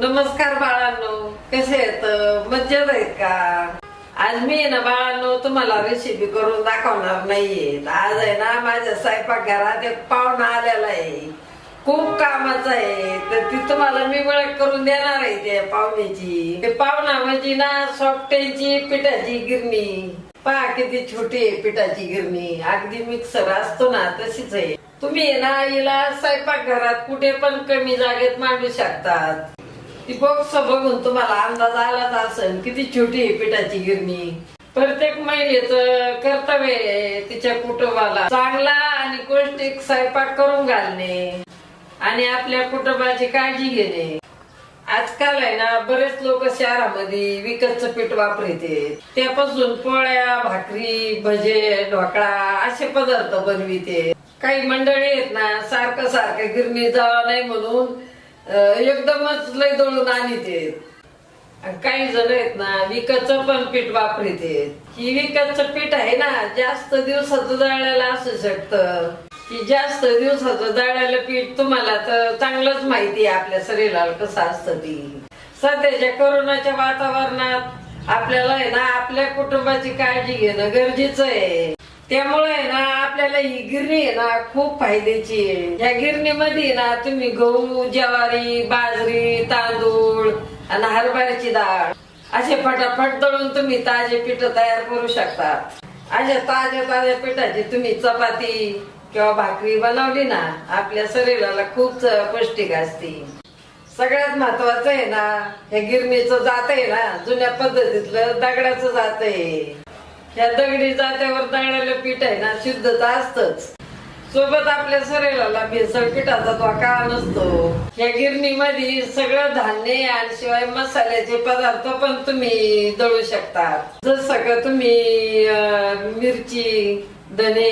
नमस्कार बाळांनो कसे आहेत? मज्जेत आहेत का? आज मी ना बाळांनो तुम्हाला रेसिपी करून दाखवणार नाहीये. आज आहे ना माझ्या स्वयंपाक घरात एक पाहुणा आलेला आहे. खूप कामाचं आहे. तर ती तुम्हाला मी ओळख करून देणार आहे त्या पाहुण्याची. ते पाहुणा म्हणजे ना सॉफ्टेची पिठाची गिरणी. पहा किती छोटी आहे पिठाची गिरणी. अगदी मिक्सर असतो ना तशीच आहे. तुम्ही आहे ना हिला स्वयंपाक घरात कुठे पण कमी जागेत मांडू शकतात. ती बॉक्स बघून तुम्हाला अंदाज आलाच असेल. किती छोटी आहे पिठाची गिरणी? प्रत्येक महिलेचं कर्तव्य आहे तिच्या कुटुंबाला चांगला आणि पौष्टिक स्वयंपाक करून घालणे आणि आपल्या कुटुंबाची काळजी घेणे. आजकाल आहे ना बरेच लोक शहरामध्ये विकतचं पीठ वापरते त्यापासून पोळ्या भाकरी भजे ढोकळा असे पदार्थ बनविते काही मंडळी आहेत ना सारखं सारखं गिरणी जावा नाही म्हणून एकदमच लय दळून आणते आणि काही जण आहेत ना विकतचं पण पीठ वापरते ही विकतचं पीठ आहे ना जास्त दिवसाचं दळायला असू शकतं. की जास्त दिवसाचं दळायला पीठ तुम्हाला तर चांगलंच माहिती आहे आपल्या शरीराला कसं असतं ती. सध्याच्या कोरोनाच्या वातावरणात आपल्याला आहे ना आपल्या कुटुंबाची काळजी घेणं गरजेचं आहे. त्यामुळे ना आपल्याला ही गिरणी आहे ना खूप फायद्याची आहे. या गिरणीमध्ये ना तुम्ही गहू ज्वारी बाजरी तांदूळ आणि हरभऱ्याची डाळ असे फटाफट दळून तुम्ही ताजे पीठ तयार करू शकता अशा ताज्या ताज्या पिठाची तुम्ही चपाती किंवा भाकरी बनवली ना आपल्या शरीराला खूप पौष्टिक असते. सगळ्यात महत्वाचं आहे ना हे गिरणीचं जात आहे ना जुन्या पद्धतीतलं दगडाचं जात आहे. ह्या दगडी जात्यावर दगडाला पीठ आहे ना शुद्धता असतच. सोबत आपल्या शरीराला भेसळ पिठाचा धोका नसतो. या गिरणीमध्ये सगळं धान्य आणि शिवाय मसाल्याचे पदार्थ पण तुम्ही दळू शकता जसं का तुम्ही मिरची धने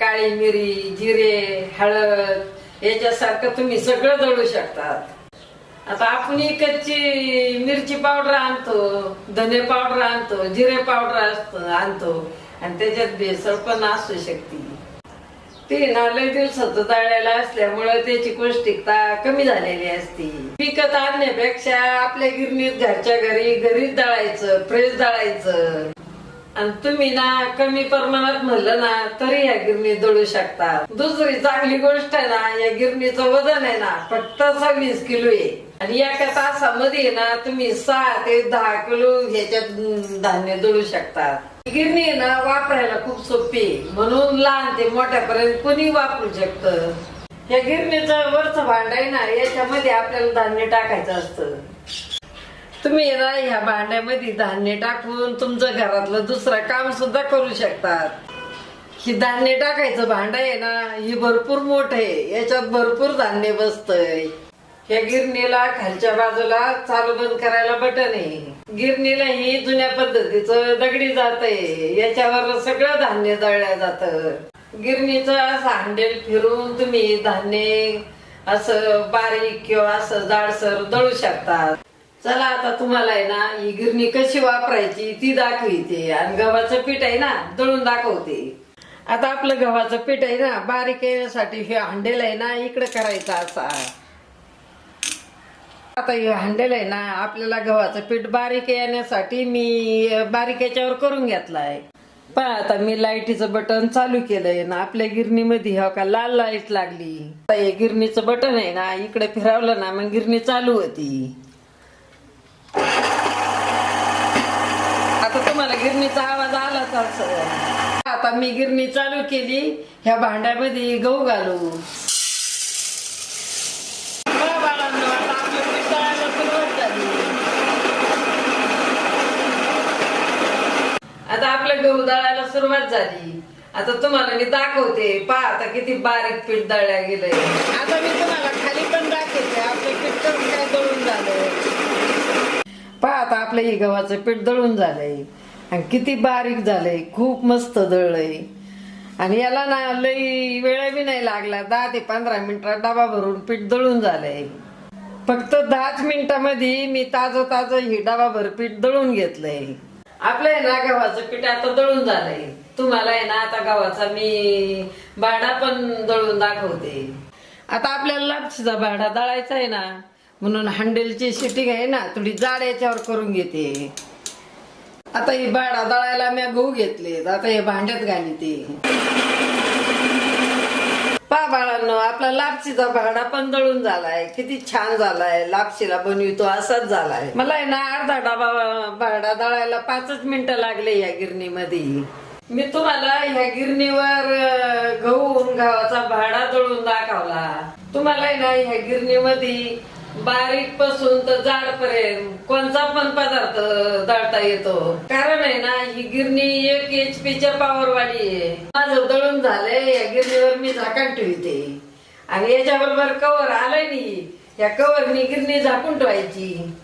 काळी मिरी जिरे हळद याच्यासारखं तुम्ही सगळं दळू शकतात. आता आपण कच्ची मिरची पावडर आणतो धने पावडर आणतो जिरे पावडर असतो आणतो. आणि त्याच्यात भेसळ पण असू शकते. ते ना लय दिवसाचं असल्यामुळे त्याची पौष्टिकता कमी झालेली असते. विकत आणण्यापेक्षा आपल्या गिरणीत घरच्या घरी घरीच दळायचं फ्रेश दळायचं. आणि तुम्ही ना कमी प्रमाणात म्हणलं ना तरी या गिरणीत दळू शकता. दुसरी चांगली गोष्ट आहे ना या गिरणीचं वजन आहे ना फक्त सव्वीस किलो आहे. आणि एका तासामध्ये ना तुम्ही सहा ते दहा किलो ह्याच्यात धान्य दळू शकता. गिरणी आहे ना वापरायला खूप सोपी म्हणून लहान ते मोठ्यापर्यंत कोणी वापरू शकत. या गिरणीचा वरचं भांड आहे ना याच्यामध्ये आपल्याला धान्य टाकायचं असतं. तुम्ही ना ह्या भांड्यामध्ये धान्य टाकून तुमचं घरातलं दुसरं काम सुद्धा करू शकतात. ही धान्य टाकायचं भांड आहे ना ही भरपूर मोठ आहे. याच्यात भरपूर धान्य बसतंय. ह्या गिरणीला खालच्या बाजूला चालू बंद करायला बटन आहे. गिरणीला ही जुन्या पद्धतीचं दगडी जात आहे. याच्यावर सगळं धान्य दळल्या जात. गिरणीचं असं हंडेल फिरून तुम्ही धान्य असं बारीक किंवा असं जाडसर दळू शकतात. चला आता तुम्हाला आहे ना ही गिरणी कशी वापरायची ती दाखविते. आणि गव्हाचं पीठ आहे ना दळून दाखवते. आता आपलं गव्हाचं पीठ आहे ना बारीक येण्यासाठी हे हंडेल आहे ना इकडे करायचा असा. आता हे हंडेल आहे ना आपल्याला गव्हाचं पीठ बारीक येण्यासाठी मी बारीक याच्यावर करून घेतलाय. पहा आता मी लाईटीचं बटन चालू केलंय ना आपल्या गिरणीमध्ये हो का लाल लाइट लागली. आता हे गिरणीचं बटन आहे ना इकडे फिरवलं ना मग गिरणी चालू होती. आता तुम्हाला गिरणीचा आवाज आलाच असेल आता मी गिरणी चालू केली ह्या भांड्यामध्ये गहू घालू बघा बाळांनो, आता आपलं पीठ दळायला सुरुवात झाली. आता आपलं गहू दळायला सुरुवात झाली. आता तुम्हाला मी दाखवते. पहा आता किती बारीक पीठ दळल्या गेलंय. आता मी तुम्हाला खाली पण दाखवते. आपलं पीठ कसं काय दळून झालंय? पहा आता आपलं हे गव्हाचं पीठ दळून झालंय. आणि किती बारीक झालंय. खूप मस्त दळलंय. आणि याला ना लई वेळ बी नाही लागला. दहा ते पंधरा मिनिटात डबा भरून पीठ दळून झालंय. फक्त दहाच मिनिटामध्ये मी ताजं ताजं ही डबा भर पीठ दळून घेतलंय. आपलं आहे ना गव्हाचं पीठ आता दळून झालंय. तुम्हाला आहे ना आता गव्हाचा मी बाडा पण दळून दाखवते. आता आपल्याला लापशीचा भाडा दळायचा आहे ना म्हणून हँडलची शिटिंग आहे ना थोडी जाड याच्यावर करून घेते. आता ही भाडा दळायला मी गहू घेतले आता हे भांड्यात घाली ते पा बाळांनो आपला लापशीचा भाडा पण दळून झालाय. किती छान झालाय. लापशीला बनवितो असाच झालाय. मला आहे ना अर्धा डबा भाडा दळायला पाचच मिनिटं लागले या गिरणीमध्ये. मी तुम्हाला ह्या गिरणीवर अं, गहू गव्हाचा भाडा दळून दाखवला. तुम्हाला आहे ना ह्या गिरणीमध्ये बारीकपासून तर जाड पर्यंत कोणता पण पदार्थ दळता येतो. कारण आहे ना ही गिरणी एक एच पी च्या पॉवर वाली आहे. माझं दळून झालंय या गिरणीवर मी झाकण ठेवते. आणि याच्याबरोबर कवर आलंय नी या कवरनी गिरणी झाकून ठेवायची.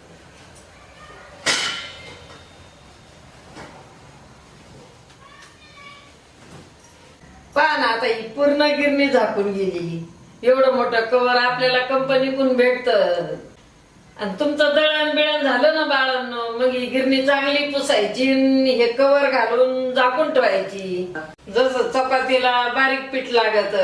पहा ना आता ही पूर्ण गिरणी झाकून गेली. एवढं मोठं कवर आपल्याला कंपनीकडून भेटत. आणि तुमचं दळण बिळण झालं ना बाळांनो मग ही गिरणी चांगली पुसायची हे कवर घालून झाकून ठेवायची. जसं चपातीला बारीक पीठ लागत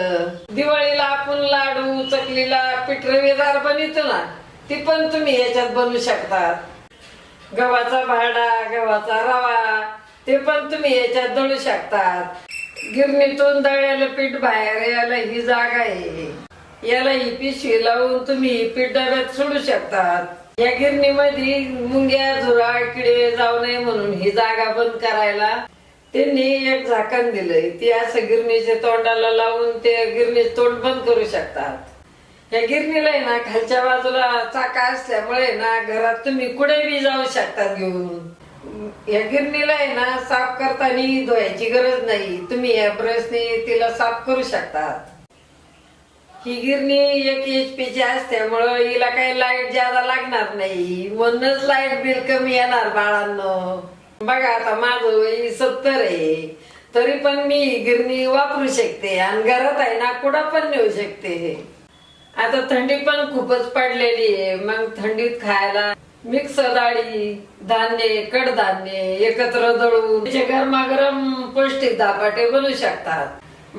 दिवाळीला आपण लाडू चकलीला पीठ रवेदार बनवतो ना ती पण तुम्ही याच्यात बनवू शकतात गव्हाचा भाडा गव्हाचा रवा ते पण तुम्ही याच्यात दळू शकतात गिरणीतून दळ्याला पीठ बाहेर यायला ही जागा आहे. याला ही पिशवी लावून तुम्ही ही पीठ डब्यात सोडू शकतात. या गिरणीमध्ये मुंग्या झुरा किडे जाऊ नये म्हणून ही जागा बंद करायला त्यांनी एक झाकण दिलंय. ती असं गिरणीच्या तोंडाला लावून ते गिरणी तोंड बंद करू शकतात. या गिरणीला आहे ना खालच्या बाजूला चाका असल्यामुळे ना घरात तुम्ही कुठे बी जाऊ शकतात घेऊन. या गिरणीला आहे ना साफ करताना धुवायची गरज नाही. तुम्ही या ब्रशने तिला साफ करू शकतात. ही गिरणी एक एच पी ची असल्यामुळं हिला काही लाइट ज्यादा लागणार नाही. म्हणूनच लाइट बिल कमी येणार बाळांनो. बघा आता माझं वय सत्तर आहे. तरी पण मी ही गिरणी वापरू शकते आणि घरात आहे ना कुठं पण नेऊ शकते. आता थंडी पण खूपच पडलेली आहे. मग थंडीत खायला मिक्स डाळी धान्य कडधान्य एकत्र दळून गरमागरम पौष्टिक धापाटे बनवू शकतात.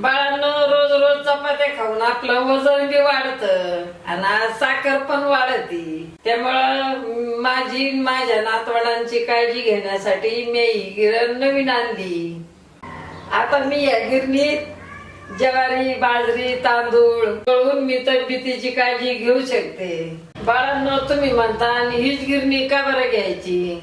बाळांनो रोज रोज चपात्या खाऊन आपलं वजन बी वाढत आणि आज साखर पण वाढती. त्यामुळं माझी माझ्या नातवडांची काळजी घेण्यासाठी मी ही गिरण नवीन आणली. आता मी या गिरणीत ज्वारी बाजरी तांदूळ कळून मी तब्येतीची काळजी घेऊ शकते. बाळांनो तुम्ही म्हणता आणि हीच गिरणी का बरं घ्यायची?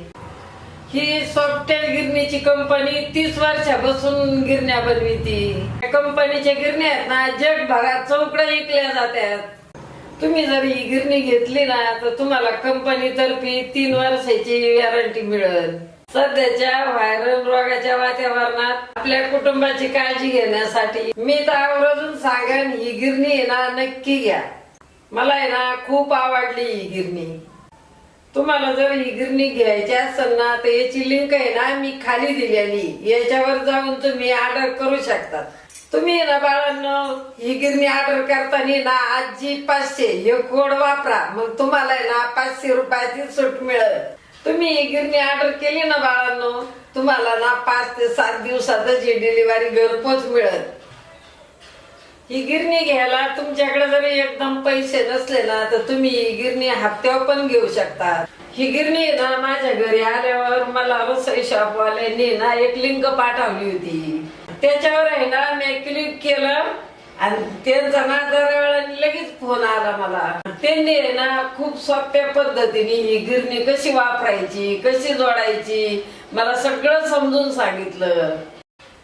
ही सॉफ्टवेअर गिरणीची कंपनी तीस वर्षापासून गिरण्या बनविती. या कंपनीच्या गिरण्या आहेत ना जगभरात चौकड्या विकल्या जातात तुम्ही जर ही गिरणी घेतली ना तर तुम्हाला कंपनी तर्फे तीन वर्षाची वॅरंटी मिळेल. सध्याच्या व्हायरल रोगाच्या वातावरणात आपल्या कुटुंबाची काळजी घेण्यासाठी मी तर आवर्जून सांगेन ही गिरणी आहे ना नक्की घ्या. मला आहे ना खूप आवडली ही गिरणी. तुम्हाला जर ही गिरणी घ्यायची असेल ना तर याची लिंक आहे ना मी खाली दिलेली. याच्यावर जाऊन तुम्ही ऑर्डर करू शकता. तुम्ही ना बाळांनो ही गिरणी ऑर्डर करताना ना आजी पाचशे हे कोड वापरा. मग तुम्हाला आहे ना पाचशे रुपयाची सूट मिळेल. तुम्ही ही गिरणी ऑर्डर केली ना बाळांनो तुम्हाला ना पाच ते सात दिवसातच ही डिलिव्हरी घरपोच मिळत ही गिरणी घ्यायला तुमच्याकडे जरी एकदम पैसे नसले ना तर तुम्ही ही गिरणी हप्त्यावर पण घेऊ शकता. ही गिरणी ना माझ्या घरी आल्यावर मला रसोई शॉपवाल्यांनी ना एक लिंक पाठवली होती. त्याच्यावर आहे ना मी क्लिक केलं आणि त्यांचा ना जरा वेळाने लगेच फोन आला मला. त्यांनी आहे ना खूप सोप्या पद्धतीने ही गिरणी कशी वापरायची कशी जोडायची मला सगळं समजून सांगितलं.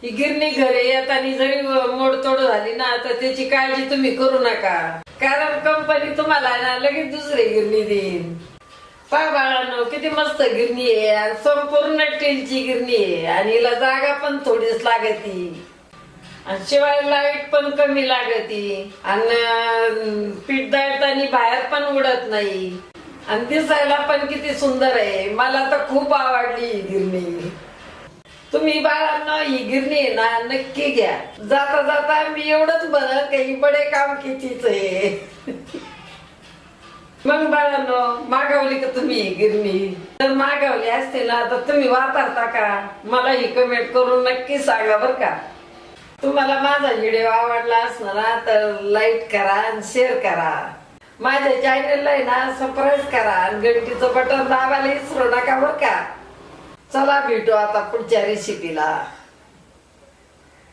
ही गिरणी घरे येताना जरी मोडतोड झाली ना तर त्याची काळजी तुम्ही करू नका. कारण कंपनी तुम्हाला ना लगेच दुसरी गिरणी देईन. पा बाळानो किती मस्त गिरणी आहे. संपूर्ण टीलची गिरणी आहे. आणि हिला जागा पण थोडीच लागती. आणि शिवाय लाइट पण कमी लागती. आणि पीठ दळताना बाहेर पण उडत नाही. आणि दिसायला पण किती सुंदर आहे. मला तर खूप आवडली ही गिरणी. तुम्ही बाळांना ही गिरणी ना नक्की घ्या. जाता जाता मी एवढंच म्हणत काही बडे काम कितीच आहे? मग बाळांनो मागवली का तुम्ही ही गिरणी तर मागवली असते ना तर तुम्ही वापरता का? मला ही कमेंट करून नक्की सांगा बर का. तुम्हाला माझा व्हिडिओ आवडला असणार तर लाईक करा आणि शेअर करा. माझ्या चॅनेलला आहे ना सबस्क्राईब करा आणि घंटीचं बटन दाबायला विसरू नका बरं का. चला भेटू आता पुढच्या रेसिपीला